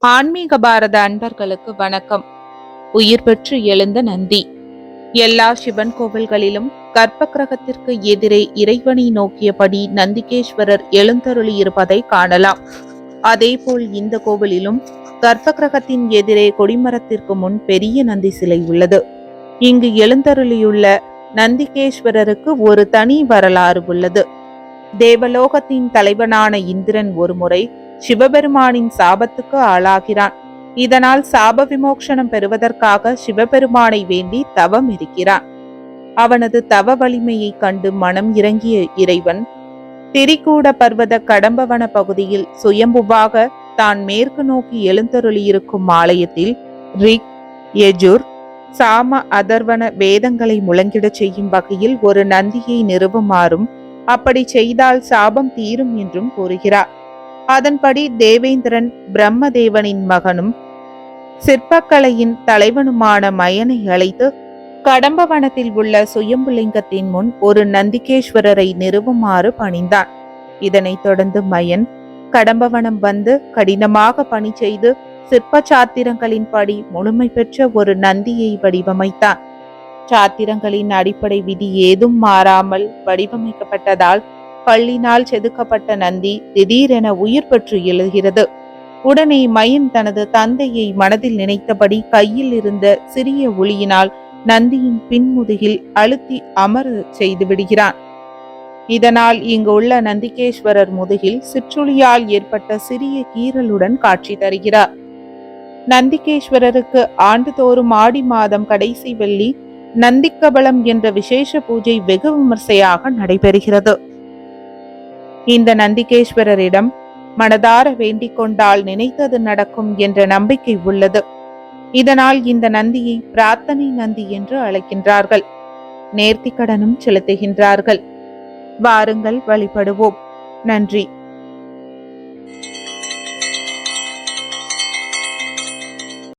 ஆன்மீக பாரத அன்பர்களுக்கு வணக்கம். உயிர் பெற்று எழுந்த நந்தி. எல்லா சிவன் கோவில்களிலும் கர்ப்ப கிரகத்திற்கு எதிரே இறைவனை நோக்கியபடி நந்திகேஸ்வரர் எழுந்தருளி இருப்பதை காணலாம். அதேபோல் இந்த கோவிலிலும் கர்ப்ப கிரகத்தின் எதிரே கொடிமரத்திற்கு முன் பெரிய நந்தி சிலை உள்ளது. இங்கு எழுந்தருளியுள்ள நந்திகேஸ்வரருக்கு ஒரு தனி வரலாறு உள்ளது. தேவலோகத்தின் தலைவனான இந்திரன் ஒருமுறை சிவபெருமானின் சாபத்துக்கு ஆளாகிறான். இதனால் சாப விமோக்ஷனம் பெறுவதற்காக சிவபெருமானை வேண்டி தவம் இருக்கிறான். அவனது தவ வலிமையைக் கண்டு மனம் இறங்கிய இறைவன் திரிகூட பர்வத கடம்பவன பகுதியில் சுயம்புவாக தான் மேற்கு நோக்கி எழுந்தருளியிருக்கும் ஆலயத்தில் ரிக் எஜுர் சாம அதர்வன வேதங்களை முழங்கிடச் செய்யும் வகையில் ஒரு நந்தியை நிறுவுமாறும் அப்படி செய்தால் சாபம் தீரும் என்றும் கூறுகிறார். அதன்படி தேவேந்திரன் பிரம்மதேவனின் மகனும் சிற்பக்கலையின் தலைவனுமான மயனை அழைத்து கடம்பவனத்தில் உள்ள சுயம்புலிங்கத்தின் முன் ஒரு நந்திகேஸ்வரரை நிறுவுமாறு பணிந்தான். இதனைத் தொடர்ந்து மயன் கடம்பவனம் வந்து கடினமாக பணி செய்து சிற்ப சாத்திரங்களின்படி முழுமை பெற்ற ஒரு நந்தியை வடிவமைத்தான். சாத்திரங்களின் அடிப்படை விதி ஏதும் மாறாமல் வடிவமைக்கப்பட்டதால் கல்லினால் செதுக்கப்பட்ட நந்தி திடீரென உயிர் பெற்று எழுகிறது. உடனே மயன் தனது தந்தையை மனதில் நினைத்தபடி கையில் இருந்த சிறிய ஒளியினால் நந்தியின் பின்முதுகில் அழுத்தி அமர செய்து விடுகிறான். இதனால் இங்கு உள்ள நந்திகேஸ்வரர் முதுகில் சிற்றுளியால் ஏற்பட்ட சிறிய கீறலுடன் காட்சி தருகிறார். நந்திகேஸ்வரருக்கு ஆண்டுதோறும் ஆடி மாதம் கடைசி வெள்ளி நந்திக்கபலம் என்ற விசேஷ பூஜை வெகு விமர்சையாக நடைபெறுகிறது. இந்த நந்திகேஸ்வரரிடம் மனதார வேண்டிக் கொண்டால் நினைத்தது நடக்கும் என்ற நம்பிக்கை உள்ளது. இதனால் இந்த நந்தியை பிரார்த்தனை நந்தி என்று அழைக்கின்றார்கள். நேர்த்திக்கடனும் செலுத்துகின்றார்கள். வாருங்கள் வழிபடுவோம். நன்றி.